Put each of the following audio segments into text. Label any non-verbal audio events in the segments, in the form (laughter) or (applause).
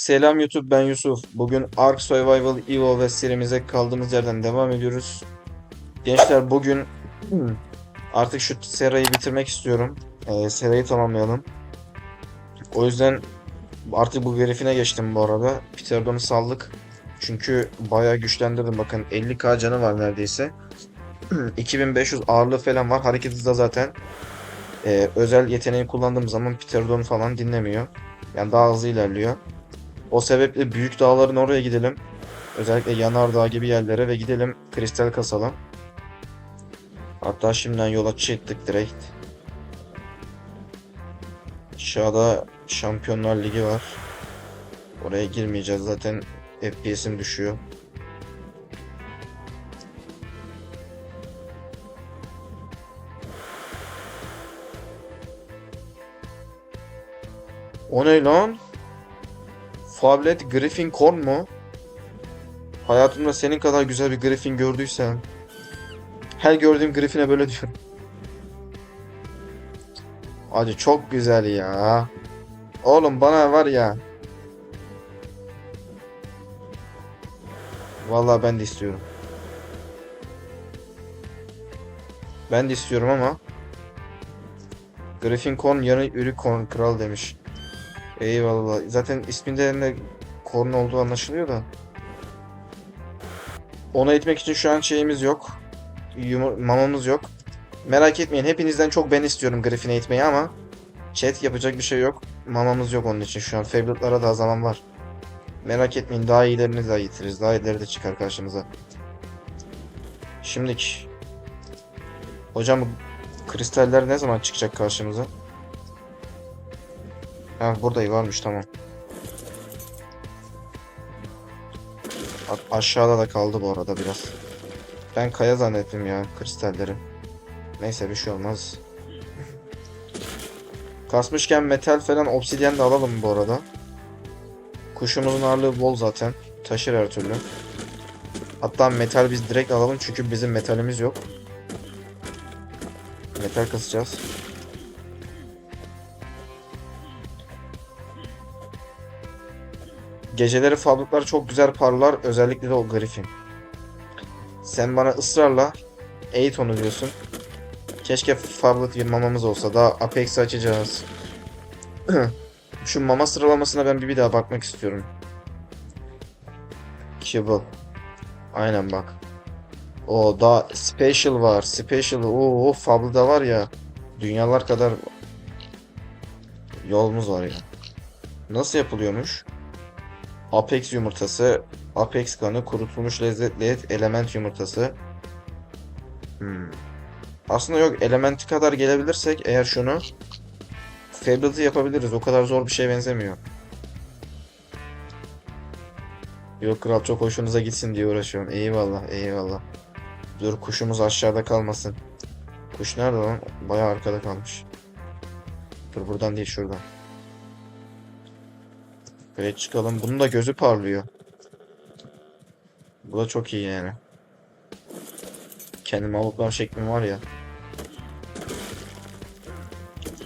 Selam YouTube ben Yusuf. Bugün Ark Survival Evo ve serimize kaldığımız yerden devam ediyoruz. Gençler bugün artık şu serayı bitirmek istiyorum. Ee, serayı tamamlayalım. O yüzden artık bu verifine geçtim bu arada. Pterodon'u saldık. Çünkü bayağı güçlendirdim. Bakın 50k canı var neredeyse. (clears throat) 2500 ağırlığı falan var. Hareket hızı da zaten e, özel yeteneği kullandığım zaman Pterodon falan dinlemiyor. Yani daha hızlı ilerliyor. O sebeple büyük dağların oraya gidelim. Özellikle Yanardağ gibi yerlere ve gidelim kristal kasalım. Hatta şimdiden yola çıktık direkt. Aşağıda Şampiyonlar Ligi var. Oraya girmeyeceğiz zaten FPS'im düşüyor. O ne lan? Fablet Griffin Korn mu? Hayatımda senin kadar güzel bir Griffin gördüysem. Her gördüğüm Griffin'e böyle diyorum. Acı çok güzel ya. Oğlum bana var ya. Vallahi ben de istiyorum. Ben de istiyorum ama. Griffin Korn yanı Unicorn Kral demiş. Eyvallah. Zaten isminde ne korn olduğu anlaşılıyor da. Ona etmek için şu an şeyimiz yok. Yumur mamamız yok. Merak etmeyin. Hepinizden çok ben istiyorum Griffin'e etmeyi ama chat yapacak bir şey yok. Mamamız yok onun için şu an. Favorite'lara daha zaman var. Merak etmeyin. Daha iyilerini de getiririz. Daha iyileri de çıkar karşımıza. Şimdiki. Hocam kristaller ne zaman çıkacak karşımıza? Ha burada varmış tamam. A- aşağıda da kaldı bu arada biraz. Ben kaya zannettim ya kristalleri. Neyse bir şey olmaz. (laughs) Kasmışken metal falan obsidyen de alalım bu arada. Kuşumuzun ağırlığı bol zaten. Taşır her türlü. Hatta metal biz direkt alalım çünkü bizim metalimiz yok. Metal kasacağız. Geceleri fabrikler çok güzel parlar. Özellikle de o Griffin. Sen bana ısrarla eğit onu diyorsun. Keşke fabrik bir mamamız olsa. Daha Apex'i açacağız. (clears throat) Şu mama sıralamasına ben bir, bir daha bakmak istiyorum. Kibble. Aynen bak. O daha Special var. Special. Oo, Fable'da var ya. Dünyalar kadar yolumuz var ya. Nasıl yapılıyormuş? Apex yumurtası, Apex kanı, kurutulmuş lezzetli et, element yumurtası. Hmm. Aslında yok elementi kadar gelebilirsek eğer şunu Fable'ı yapabiliriz. O kadar zor bir şeye benzemiyor. Yok kral çok hoşunuza gitsin diye uğraşıyorum. Eyvallah eyvallah. Dur kuşumuz aşağıda kalmasın. Kuş nerede lan? Bayağı arkada kalmış. Dur buradan değil şuradan. Böyle çıkalım. Bunun da gözü parlıyor. Bu da çok iyi yani. Kendimi avuklam şeklim var ya.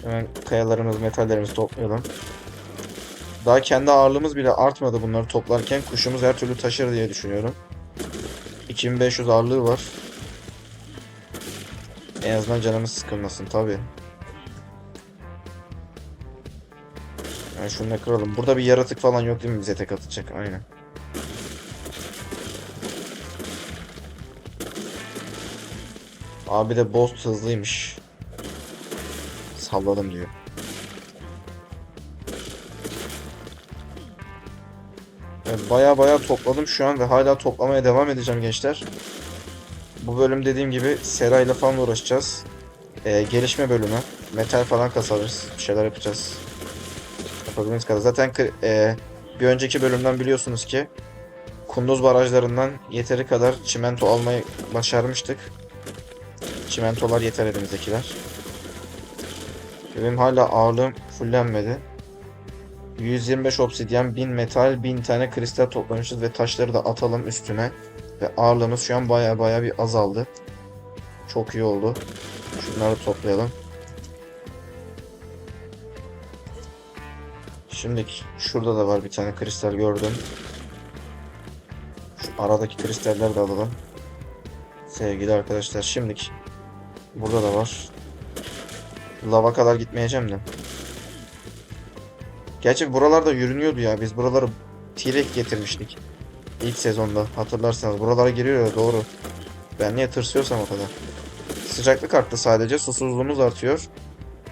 Hemen kayalarımız, metallerimizi toplayalım. Daha kendi ağırlığımız bile artmadı bunları toplarken. Kuşumuz her türlü taşır diye düşünüyorum. 2500 ağırlığı var. En azından canımız sıkılmasın tabi. Yani şunu da kıralım. Burada bir yaratık falan yok değil mi bize tek atacak? Aynen. Abi de boss hızlıymış. Salladım diyor. Baya baya topladım şu an ve hala toplamaya devam edeceğim gençler. Bu bölüm dediğim gibi Sera ile falan uğraşacağız. Ee, gelişme bölümü. Metal falan kasarız. Bir şeyler yapacağız. Yapabildiğimiz kadar. Zaten e, bir önceki bölümden biliyorsunuz ki Kunduz barajlarından yeteri kadar çimento almayı başarmıştık. Çimentolar yeter elimizdekiler. Benim hala ağırlığım fullenmedi. 125 obsidyen, 1000 metal, 1000 tane kristal toplamışız ve taşları da atalım üstüne. Ve ağırlığımız şu an baya baya bir azaldı. Çok iyi oldu. Şunları toplayalım. Şimdi şurada da var bir tane kristal gördüm. Şu aradaki kristalleri de alalım. Sevgili arkadaşlar şimdilik burada da var. Lava kadar gitmeyeceğim de. Gerçi buralarda yürünüyordu ya. Biz buraları T-Rex getirmiştik. İlk sezonda hatırlarsanız. Buralara giriyor ya doğru. Ben niye tırsıyorsam o kadar. Sıcaklık arttı sadece. Susuzluğumuz artıyor.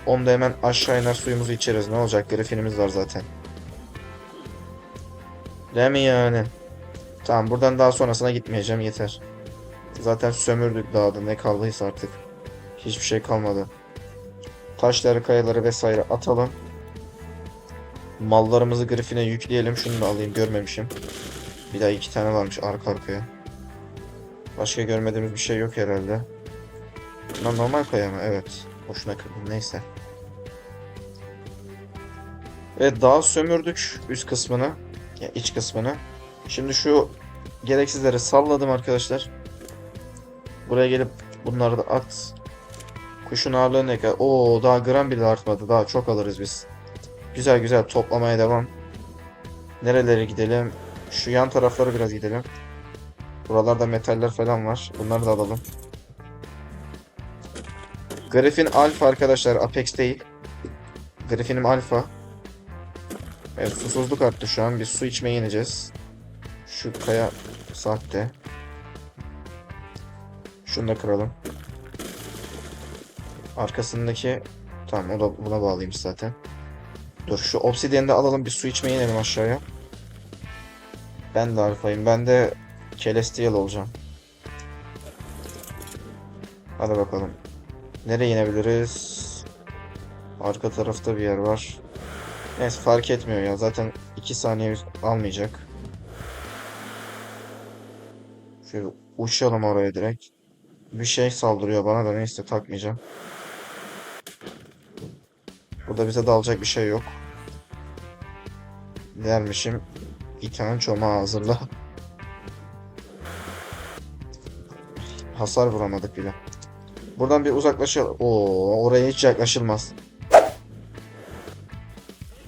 Onu da hemen aşağı iner suyumuzu içeriz. Ne olacak? Griffinimiz var zaten. Değil mi yani? Tamam buradan daha sonrasına gitmeyeceğim yeter. Zaten sömürdük dağda ne kaldıysa artık. Hiçbir şey kalmadı. Taşları, kayaları vesaire atalım. Mallarımızı Griffin'e yükleyelim. Şunu da alayım görmemişim. Bir daha iki tane varmış arka arkaya. Başka görmediğimiz bir şey yok herhalde. Bunlar normal kaya mı? Evet. Boşuna kırdım. Neyse. Evet daha sömürdük üst kısmını. Ya iç kısmını. Şimdi şu gereksizleri salladım arkadaşlar. Buraya gelip bunları da at. Kuşun ağırlığı ne kadar? Oo daha gram bile artmadı. Daha çok alırız biz. Güzel güzel toplamaya devam. Nerelere gidelim? Şu yan taraflara biraz gidelim. Buralarda metaller falan var. Bunları da alalım. Griffin Alpha arkadaşlar. Apex değil. Griffin'im Alpha. Evet susuzluk arttı şu an. Biz su içmeye ineceğiz. Şu kaya sahte. Şunu da kıralım. Arkasındaki tamam o da buna bağlıymış zaten. Dur şu obsidiyeni de alalım bir su içmeye inelim aşağıya. Ben de alfayım. Ben de celestial olacağım. Hadi bakalım. Nereye inebiliriz? Arka tarafta bir yer var. Neyse fark etmiyor ya. Zaten 2 saniye almayacak. Şöyle uçalım oraya direkt. Bir şey saldırıyor bana da neyse takmayacağım. Burada bize dalacak bir şey yok. Dermişim. Bir tane çomağı hazırla. Hasar vuramadık bile. Buradan bir uzaklaşalım. Oo, oraya hiç yaklaşılmaz.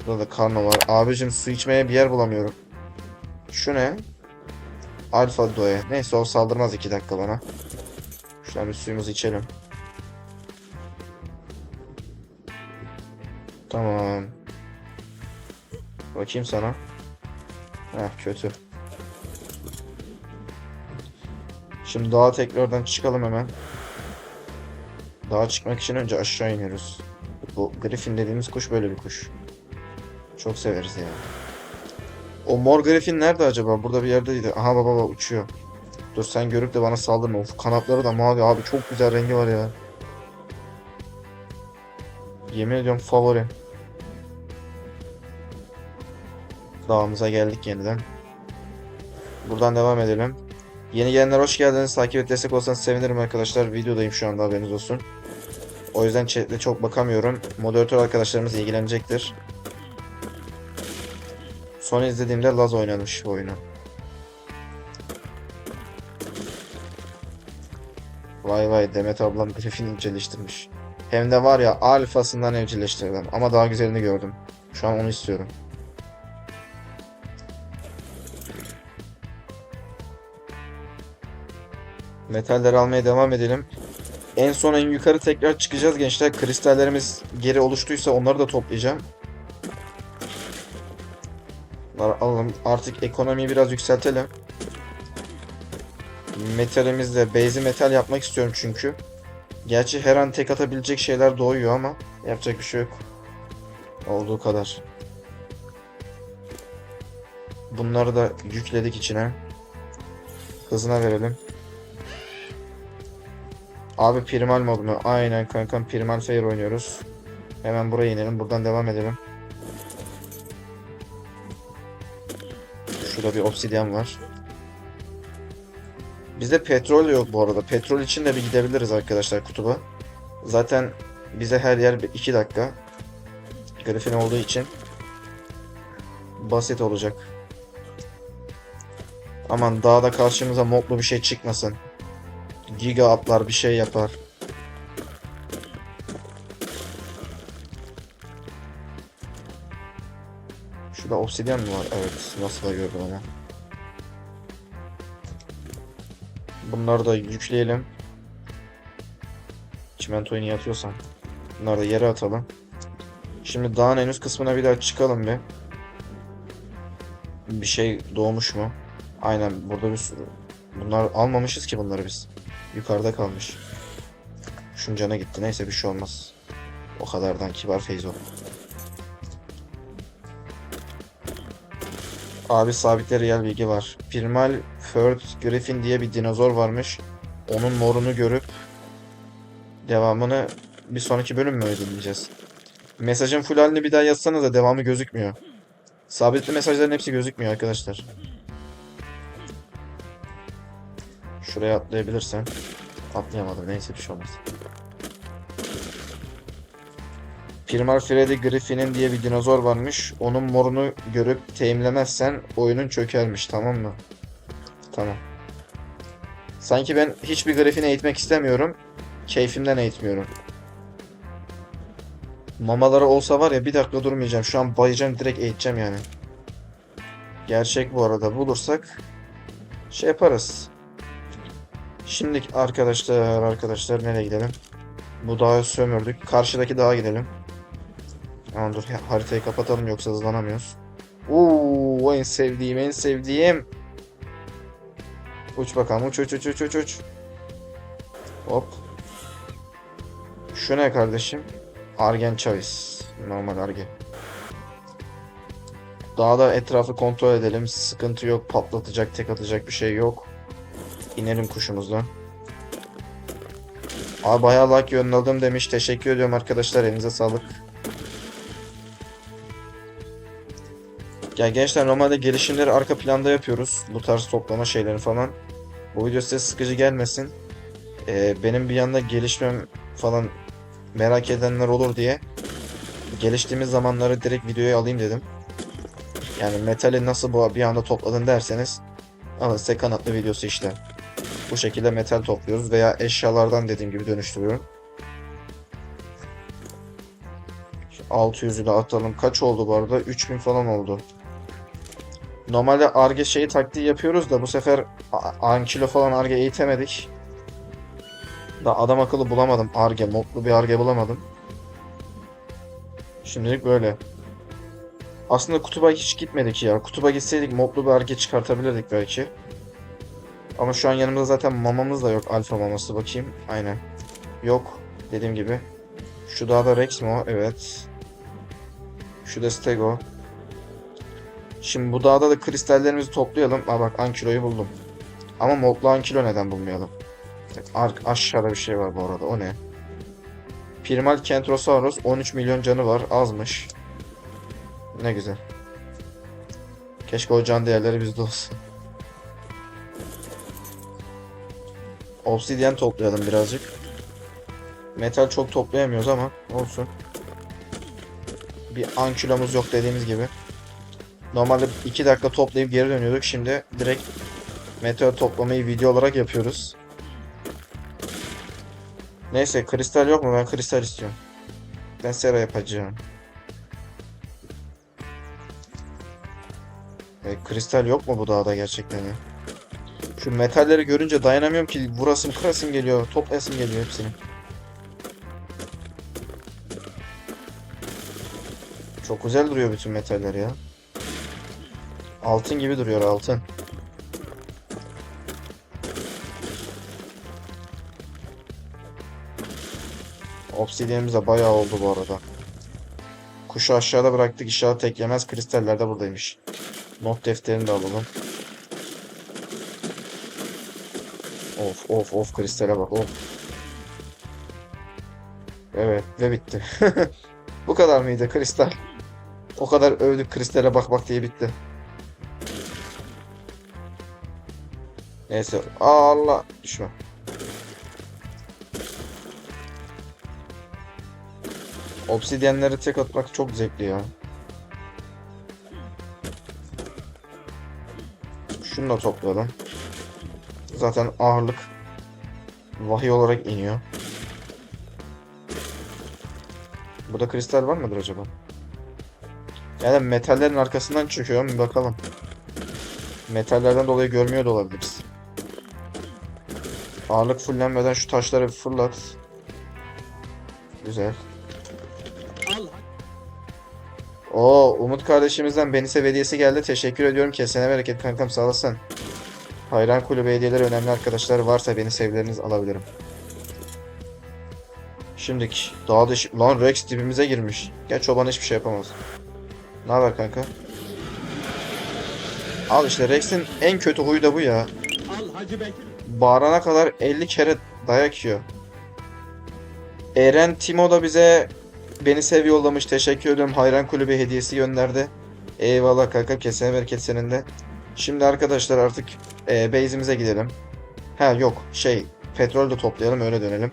Burada da karno var. Abicim su içmeye bir yer bulamıyorum. Şu ne? Alfa Doe. Neyse o saldırmaz 2 dakika bana. Şuradan bir suyumuzu içelim. Tamam. Bakayım sana. Heh kötü. Şimdi dağa tekrardan çıkalım hemen. Dağa çıkmak için önce aşağı iniyoruz. Bu Griffin dediğimiz kuş böyle bir kuş. Çok severiz ya. O mor Griffin nerede acaba? Burada bir yerdeydi. Aha baba baba uçuyor. Dur sen görüp de bana saldırma. Of kanatları da mavi abi çok güzel rengi var ya. Yemin ediyorum favori. Dağımıza geldik yeniden. Buradan devam edelim. Yeni gelenler hoş geldiniz. Takip et destek olsanız sevinirim arkadaşlar. Videodayım şu anda haberiniz olsun. O yüzden chatle çok bakamıyorum. Moderatör arkadaşlarımız ilgilenecektir. Son izlediğimde Laz oynamış bu oyunu. Vay vay Demet ablam Griffin evcilleştirmiş. Hem de var ya alfasından evcilleştirdim ama daha güzelini gördüm. Şu an onu istiyorum. Metalleri almaya devam edelim. En son en yukarı tekrar çıkacağız gençler. Kristallerimiz geri oluştuysa onları da toplayacağım. Alalım. Artık ekonomiyi biraz yükseltelim. Metalimizle base'i metal yapmak istiyorum çünkü. Gerçi her an tek atabilecek şeyler doğuyor ama yapacak bir şey yok. Olduğu kadar. Bunları da yükledik içine. Hızına verelim. Abi primal mod mu? Aynen kankam primal fair oynuyoruz. Hemen buraya inelim. Buradan devam edelim. Şurada bir obsidyen var. Bizde petrol yok bu arada. Petrol için de bir gidebiliriz arkadaşlar kutuba. Zaten bize her yer 2 dakika. Griffin olduğu için basit olacak. Aman dağda karşımıza moblu bir şey çıkmasın. Giga atlar bir şey yapar. Şurada obsidyen mi var? Evet. Nasıl da gördüm ama. Bunları da yükleyelim. Çimentoyu niye atıyorsam. Bunları da yere atalım. Şimdi dağın en üst kısmına bir daha çıkalım bir. Bir şey doğmuş mu? Aynen burada bir sürü. Bunlar almamışız ki bunları biz. Yukarıda kalmış. Şunun cana gitti. Neyse bir şey olmaz. O kadardan kibar Feyzo. Abi sabitleri yer bilgi var. Primal Third Griffin diye bir dinozor varmış. Onun morunu görüp devamını bir sonraki bölüm mü ödeyeceğiz? Mesajın full halini bir daha yazsanız da devamı gözükmüyor. Sabitli mesajların hepsi gözükmüyor arkadaşlar. Şuraya atlayabilirsem. Atlayamadım. Neyse bir şey olmaz. Primal Freddy Griffin'in diye bir dinozor varmış. Onun morunu görüp teyimlemezsen oyunun çökermiş. Tamam mı? Tamam. Sanki ben hiçbir Griffin'i eğitmek istemiyorum. Keyfimden eğitmiyorum. Mamaları olsa var ya bir dakika durmayacağım. Şu an bayacağım direkt eğiteceğim yani. Gerçek bu arada bulursak şey yaparız. Şimdi arkadaşlar arkadaşlar nereye gidelim? Bu dağı sömürdük. Karşıdaki dağa gidelim. Aman dur haritayı kapatalım yoksa hızlanamıyoruz. Oo en sevdiğim en sevdiğim. Uç bakalım uç uç uç uç uç uç. Hop. Şu ne kardeşim? Argen Chavis. Normal Arge. Daha da etrafı kontrol edelim. Sıkıntı yok. Patlatacak, tek atacak bir şey yok. İnelim kuşumuzdan. Abi bayağı like yolladım demiş. Teşekkür ediyorum arkadaşlar. Elinize sağlık. Ya gençler normalde gelişimleri arka planda yapıyoruz. Bu tarz toplama şeyleri falan. Bu video size sıkıcı gelmesin. Ee, benim bir yanda gelişmem falan merak edenler olur diye geliştiğimiz zamanları direkt videoya alayım dedim. Yani metali nasıl bu bir anda topladın derseniz alın size kanatlı videosu işte. Bu şekilde metal topluyoruz veya eşyalardan dediğim gibi dönüştürüyorum. Şu 600'ü de atalım. Kaç oldu bu arada? 3000 falan oldu. Normalde arge şeyi taktiği yapıyoruz da bu sefer ankilo falan arge eğitemedik. Da adam akıllı bulamadım arge. Modlu bir arge bulamadım. Şimdilik böyle. Aslında kutuba hiç gitmedik ya. Kutuba gitseydik modlu bir arge çıkartabilirdik belki. Ama şu an yanımızda zaten mamamız da yok. Alfa maması bakayım. Aynen. Yok. Dediğim gibi. Şu dağda Rex mi o? Evet. Şu da Stego. Şimdi bu dağda da kristallerimizi toplayalım. Aa bak Ankilo'yu buldum. Ama modlu Ankilo neden bulmayalım? Ark aşağıda bir şey var bu arada. O ne? Primal Kentrosaurus 13 milyon canı var. Azmış. Ne güzel. Keşke o can değerleri bizde olsun. Obsidian toplayalım birazcık. Metal çok toplayamıyoruz ama olsun. Bir ankülomuz yok dediğimiz gibi. Normalde 2 dakika toplayıp geri dönüyorduk. Şimdi direkt metal toplamayı video olarak yapıyoruz. Neyse kristal yok mu? Ben kristal istiyorum. Ben sera yapacağım. E, kristal yok mu bu dağda gerçekten ya? Şu metalleri görünce dayanamıyorum ki vurasım kırasım geliyor. Toplayasım geliyor hepsini. Çok güzel duruyor bütün metaller ya. Altın gibi duruyor altın. Obsidiyenimiz de bayağı oldu bu arada. Kuşu aşağıda bıraktık. İnşallah teklemez. Kristaller de buradaymış. Not defterini de alalım. Of of of kristale bak of. Evet ve bitti. (laughs) Bu kadar mıydı kristal? O kadar övdük kristale bak bak diye bitti. Neyse. Allah düşme. Obsidyenleri tek atmak çok zevkli ya. Şunu da toplayalım. Zaten ağırlık vahiy olarak iniyor. Burada kristal var mıdır acaba? Yani metallerin arkasından çıkıyor bir bakalım. Metallerden dolayı görmüyor da olabiliriz. Ağırlık fullenmeden şu taşları bir fırlat. Güzel. Oo Umut kardeşimizden beni sev hediyesi geldi. Teşekkür ediyorum. Kesene bereket kankam sağ olasın. Hayran kulübü hediyeleri önemli arkadaşlar. Varsa beni sevleriniz alabilirim. Şimdiki daha da lan Rex dibimize girmiş. Gel çoban hiçbir şey yapamaz. Ne haber kanka? Al işte Rex'in en kötü huyu da bu ya. Al Hacı Bekir. Bağırana kadar 50 kere dayak yiyor. Eren Timo da bize beni sev yollamış. Teşekkür ediyorum. Hayran kulübü hediyesi gönderdi. Eyvallah kanka. Kesene bereket senin de. Şimdi arkadaşlar artık e, base'imize gidelim. Ha yok şey petrol de toplayalım öyle dönelim.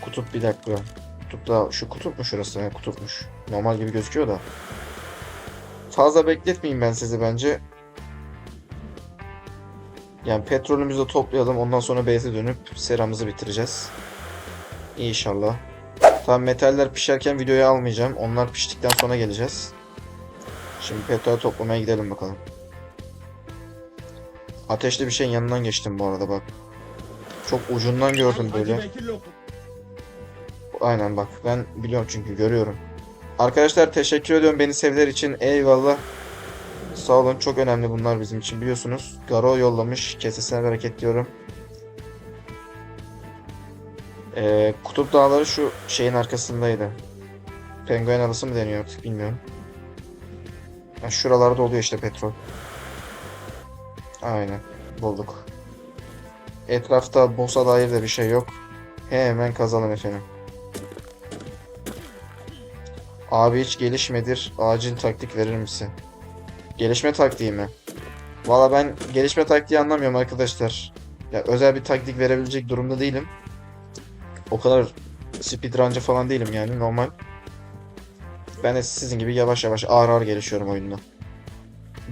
Kutup bir dakika. Kutup da şu kutup mu şurası? Ha, kutupmuş. Normal gibi gözüküyor da. Fazla bekletmeyeyim ben sizi bence. Yani petrolümüzü de toplayalım. Ondan sonra base'e dönüp seramızı bitireceğiz. İnşallah. Tamam metaller pişerken videoyu almayacağım. Onlar piştikten sonra geleceğiz. Şimdi petrol toplamaya gidelim bakalım. Ateşli bir şeyin yanından geçtim bu arada bak. Çok ucundan gördüm böyle. Aynen bak ben biliyorum çünkü görüyorum. Arkadaşlar teşekkür ediyorum beni sevdiler için eyvallah. Sağ olun çok önemli bunlar bizim için biliyorsunuz. Garo yollamış kesesine bereket diyorum. Ee, Kutup Dağları şu şeyin arkasındaydı. Penguen adası mı deniyor artık bilmiyorum. Ha, şuralarda oluyor işte petrol. Aynen bulduk. Etrafta boss'a dair de bir şey yok. Hemen kazalım efendim. Abi hiç gelişmedir. Acil taktik verir misin? Gelişme taktiği mi? Valla ben gelişme taktiği anlamıyorum arkadaşlar. Ya özel bir taktik verebilecek durumda değilim. O kadar speedruncı falan değilim yani normal. Ben de sizin gibi yavaş yavaş ağır ağır gelişiyorum oyunda.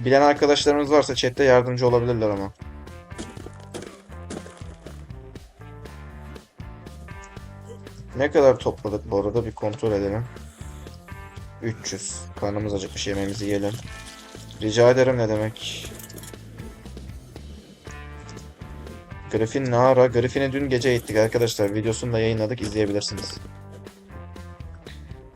Bilen arkadaşlarımız varsa chatte yardımcı olabilirler ama. Ne kadar topladık bu arada bir kontrol edelim. 300. Karnımız acıkmış yemeğimizi yiyelim. Rica ederim ne demek. Griffin ne ara? Griffin'i dün gece gittik arkadaşlar. Videosunu da yayınladık izleyebilirsiniz.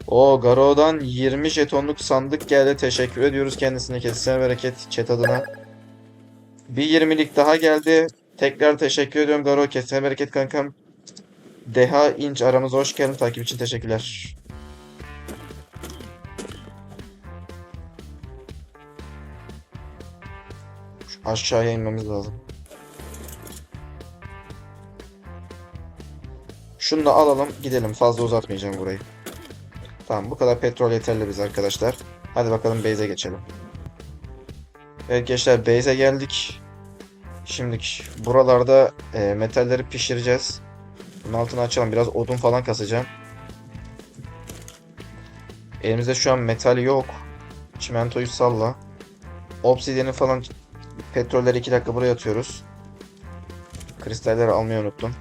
O Garo'dan 20 jetonluk sandık geldi. Teşekkür ediyoruz kendisine. Kesesine bereket chat adına. Bir 20'lik daha geldi. Tekrar teşekkür ediyorum Garo. Kesesine bereket kankam. Deha İnç aramıza hoş geldin. Takip için teşekkürler. Aşağıya inmemiz lazım. Şunu da alalım gidelim. Fazla uzatmayacağım burayı. Tamam bu kadar petrol yeterli biz arkadaşlar. Hadi bakalım base'e geçelim. Evet gençler base'e geldik. Şimdi buralarda e, metalleri pişireceğiz. Bunun altını açalım. Biraz odun falan kasacağım. Elimizde şu an metal yok. Çimentoyu salla. Obsidiyeni falan petrolleri 2 dakika buraya atıyoruz. Kristalleri almayı unuttum.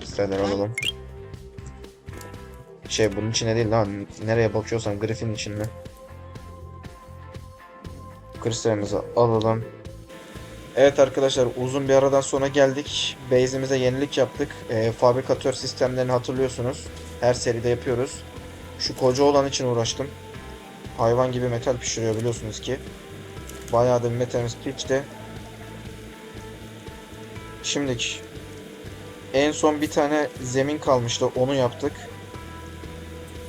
Kristalleri alalım. Şey bunun içine değil lan. Nereye bakıyorsan Griffin içinde. Kristalimizi alalım. Evet arkadaşlar uzun bir aradan sonra geldik. Base'imize yenilik yaptık. Ee, fabrikatör sistemlerini hatırlıyorsunuz. Her seride yapıyoruz. Şu koca olan için uğraştım. Hayvan gibi metal pişiriyor biliyorsunuz ki. Bayağı da bir metalimiz pişti. Şimdiki en son bir tane zemin kalmıştı. Onu yaptık.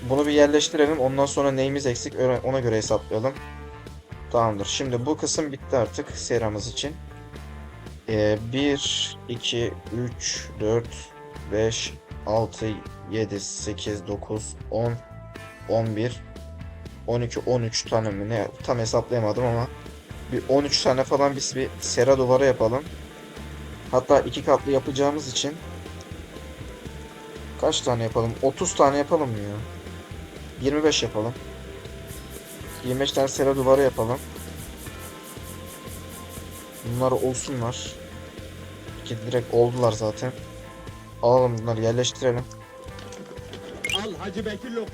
Bunu bir yerleştirelim. Ondan sonra neyimiz eksik ona göre hesaplayalım. Tamamdır. Şimdi bu kısım bitti artık seramız için. Ee, 1, 2, 3, 4, 5, 6, 7, 8, 9, 10, 11, 12, 13 tane mi ne? Tam hesaplayamadım ama bir 13 tane falan biz bir sera duvarı yapalım. Hatta iki katlı yapacağımız için kaç tane yapalım? 30 tane yapalım mı ya? 25 yapalım. 25 tane sera duvarı yapalım. Bunlar olsunlar. Ki direkt oldular zaten. Alalım bunları yerleştirelim. Al Hacı Bekir lokum.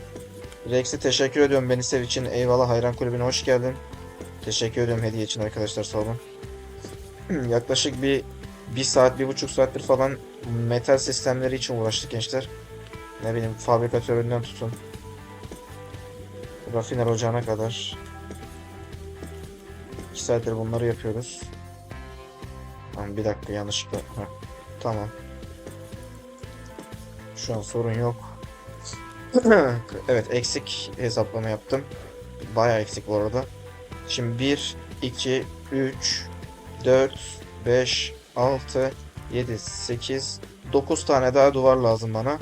Rex'i teşekkür ediyorum beni sev için. Eyvallah hayran kulübüne hoş geldin. Teşekkür ediyorum hediye için arkadaşlar sağ olun. (clears throat) Yaklaşık bir bir saat, bir buçuk saattir falan metal sistemleri için uğraştık gençler. Ne bileyim fabrikatöründen tutun. Rafiner ocağına kadar. 2 saattir bunları yapıyoruz. Tamam bir dakika yanlışlıkla. Heh, tamam. Şu an sorun yok. (clears throat) evet eksik hesaplama yaptım. Bayağı eksik bu arada. Şimdi 1, 2, 3, 4, 5, 6, 7, 8, 9 tane daha duvar lazım bana.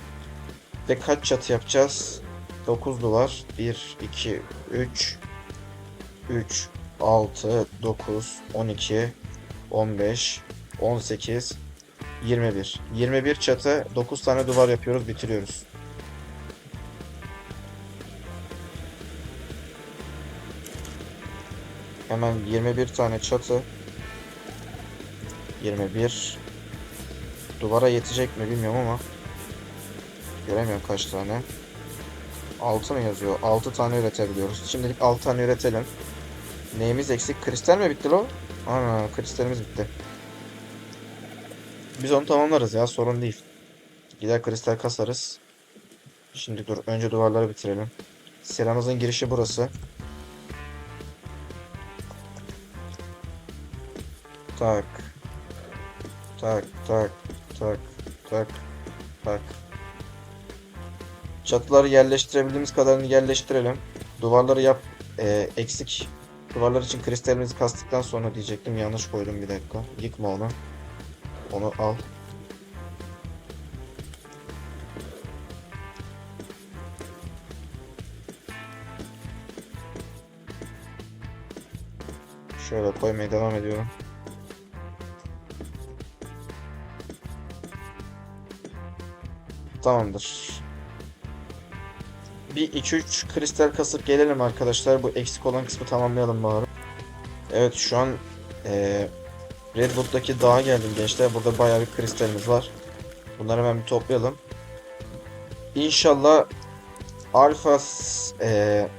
Ve kaç çatı yapacağız? 9 duvar. 1, 2, 3, 3, 6, 9, 12, 15, 18, 21. 21 çatı, 9 tane duvar yapıyoruz, bitiriyoruz. Hemen 21 tane çatı. 21. Duvara yetecek mi bilmiyorum ama. Göremiyorum kaç tane. 6 mı yazıyor? 6 tane üretebiliyoruz. Şimdilik 6 tane üretelim. Neyimiz eksik? Kristal mi bitti lo? Ana kristalimiz bitti. Biz onu tamamlarız ya sorun değil. Gider kristal kasarız. Şimdi dur önce duvarları bitirelim. Seramızın girişi burası. Tak. Tak tak tak tak tak. Çatıları yerleştirebildiğimiz kadarını yerleştirelim. Duvarları yap e, eksik. Duvarlar için kristalimizi kastıktan sonra diyecektim. Yanlış koydum bir dakika. Yıkma onu. Onu al. Şöyle koymaya devam ediyorum. Tamamdır. Bir 2-3 kristal kasıp gelelim arkadaşlar. Bu eksik olan kısmı tamamlayalım bari. Evet şu an eee Redwood'daki dağa geldim gençler. Burada bayağı bir kristalimiz var. Bunları hemen bir toplayalım. İnşallah Alpha eee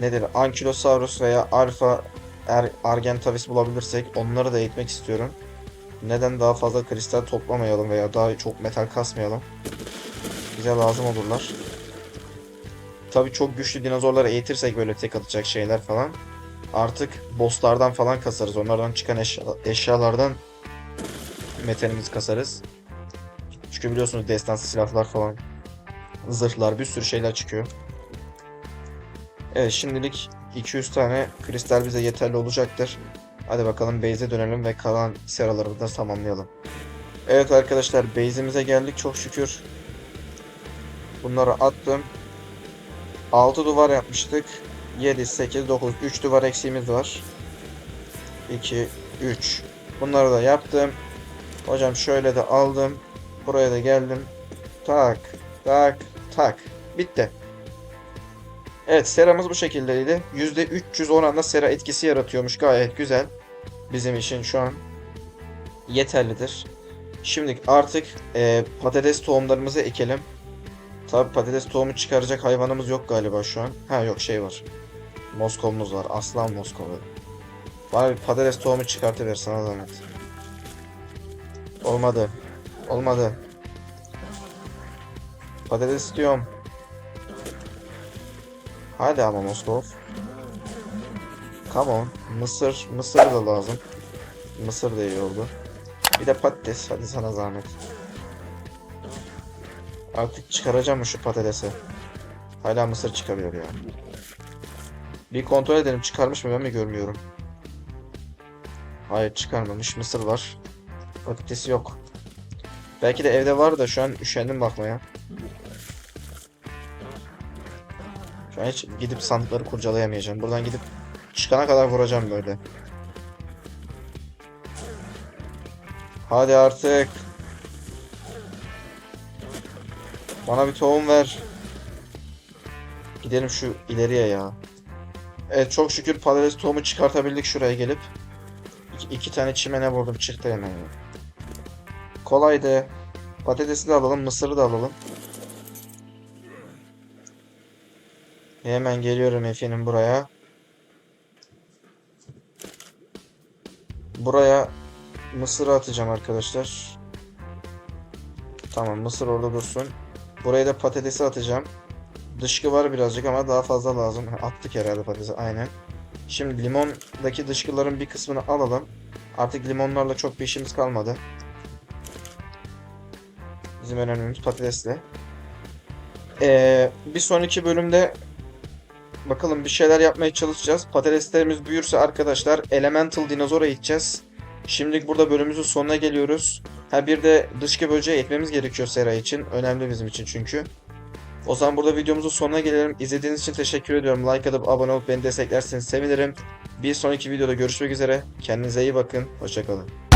nedir? Ankylosaurus veya Alpha er, Argentavis bulabilirsek onları da eğitmek istiyorum. Neden daha fazla kristal toplamayalım veya daha çok metal kasmayalım? Bize lazım olurlar. Tabii çok güçlü dinozorları eğitirsek böyle tek atacak şeyler falan. Artık bosslardan falan kasarız. Onlardan çıkan eşya, eşyalardan metalimizi kasarız. Çünkü biliyorsunuz destansı silahlar falan. Zırhlar bir sürü şeyler çıkıyor. Evet şimdilik 200 tane kristal bize yeterli olacaktır. Hadi bakalım base'e dönelim ve kalan seraları da tamamlayalım. Evet arkadaşlar base'imize geldik çok şükür. Bunları attım. 6 duvar yapmıştık. 7, 8, 9, 3 duvar eksiğimiz var. 2, 3. Bunları da yaptım. Hocam şöyle de aldım. Buraya da geldim. Tak, tak, tak. Bitti. Evet seramız bu şekildeydi. %300 oranda sera etkisi yaratıyormuş. Gayet güzel. Bizim için şu an yeterlidir. Şimdi artık e, patates tohumlarımızı ekelim. Tabi patates tohumu çıkaracak hayvanımız yok galiba şu an. Ha yok şey var. Moskovumuz var. Aslan Moskovu. Bana bir patates tohumu çıkartıver sana zahmet. Olmadı. Olmadı. Patates istiyorum. Hadi ama Moskov. Come on. Mısır. Mısır da lazım. Mısır da iyi oldu. Bir de patates. Hadi sana zahmet. Artık çıkaracağım mı şu patatesi? Hala mısır çıkarıyor ya. Bir kontrol edelim çıkarmış mı ben mi görmüyorum. Hayır çıkarmamış. Mısır var. Patatesi yok. Belki de evde var da şu an üşendim bakmaya. Şu an hiç gidip sandıkları kurcalayamayacağım. Buradan gidip çıkana kadar vuracağım böyle. Hadi artık. Bana bir tohum ver. Gidelim şu ileriye ya. Evet çok şükür patates tohumu çıkartabildik şuraya gelip. İki, iki tane çimene vurdum çıktı hemen. Kolaydı. Patatesi de alalım, mısırı da alalım. Hemen geliyorum Efe'nin buraya. Buraya mısırı atacağım arkadaşlar. Tamam mısır orada dursun. Buraya da patatesi atacağım. Dışkı var birazcık ama daha fazla lazım. Attık herhalde patatesi aynen. Şimdi limondaki dışkıların bir kısmını alalım. Artık limonlarla çok bir işimiz kalmadı. Bizim önemlimiz patatesle. Ee, bir sonraki bölümde bakalım bir şeyler yapmaya çalışacağız. Patateslerimiz büyürse arkadaşlar Elemental Dinozor'a gideceğiz. Şimdilik burada bölümümüzün sonuna geliyoruz. Ha bir de dışkı böceği ekmemiz gerekiyor Sera için. Önemli bizim için çünkü. O zaman burada videomuzun sonuna gelelim. İzlediğiniz için teşekkür ediyorum. Like atıp abone olup beni desteklerseniz sevinirim. Bir sonraki videoda görüşmek üzere. Kendinize iyi bakın. Hoşçakalın.